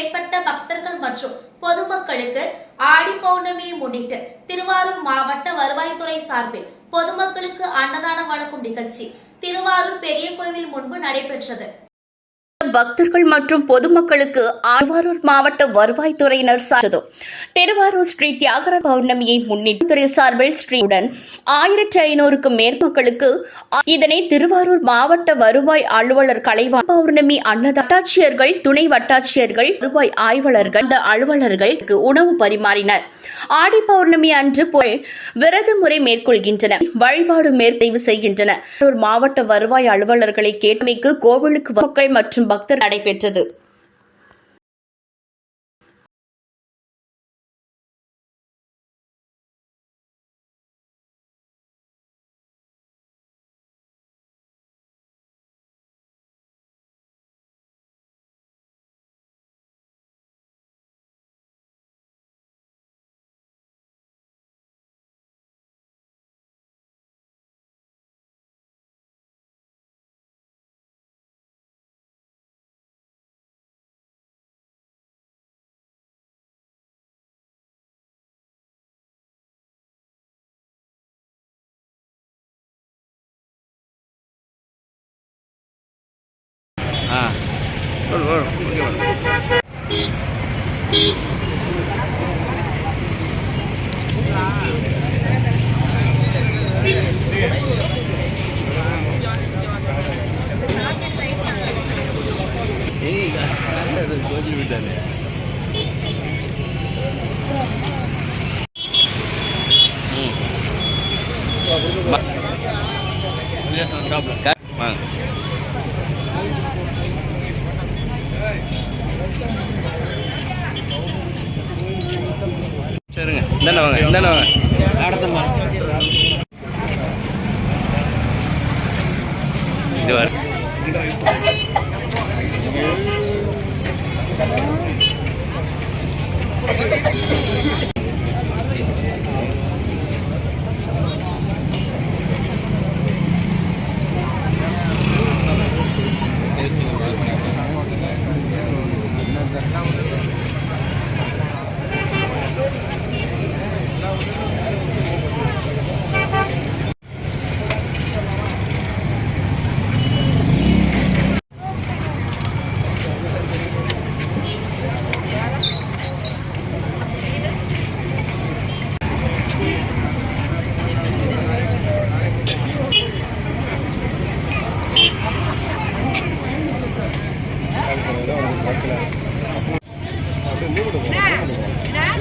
மேற்பட்ட பக்தர்கள் மற்றும் பொதுமக்களுக்கு ஆடி பௌர்ணமியை முன்னிட்டு திருவாரூர் மாவட்ட வருவாய்த்துறை சார்பில் பொதுமக்களுக்கு அன்னதானம் வழங்கும் நிகழ்ச்சி திருவாரூர் பெரிய கோவில் முன்பு நடைபெற்றது. பக்தர்கள் மற்றும் பொதுமக்களுக்கு திருவாரூர் மாவட்ட வருவாய்த்துறையினர் சார்ந்தது திருவாரூர் ஸ்ரீ தியாகர பௌர்ணமியை முன்னிட்டு துறை சார்பில் ஸ்ரீயுடன் ஆயிரத்தி ஐநூறுக்கும் மேற்பக்களுக்கு இதனை திருவாரூர் மாவட்ட வருவாய் அலுவலர் கலைவா பௌர்ணமி அன்னத வட்டாட்சியர்கள் துணை வட்டாட்சியர்கள் வருவாய் ஆய்வாளர்கள் அந்த அலுவலர்களுக்கு உணவு பரிமாறினர். ஆடி பௌர்ணமி அன்று போய் விரத முறை மேற்கொள்கின்றன. வழிபாடு மேற்கொள்வு செய்கின்றன. மாவட்ட வருவாய் அலுவலர்களை கேட்டமைக்கு கோவிலுக்கு மக்கள் மற்றும் பக்தர் நடைபெற்றது. ஆ சொல்லு சொல்லு ம் வாங்க. சரிங்க. இந்தாண்ட வாங்க இந்தாண்ட வாங்க. அடுத்தம்மா இது வர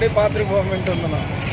నుండి పాత్రిభూమి వింటున్నాను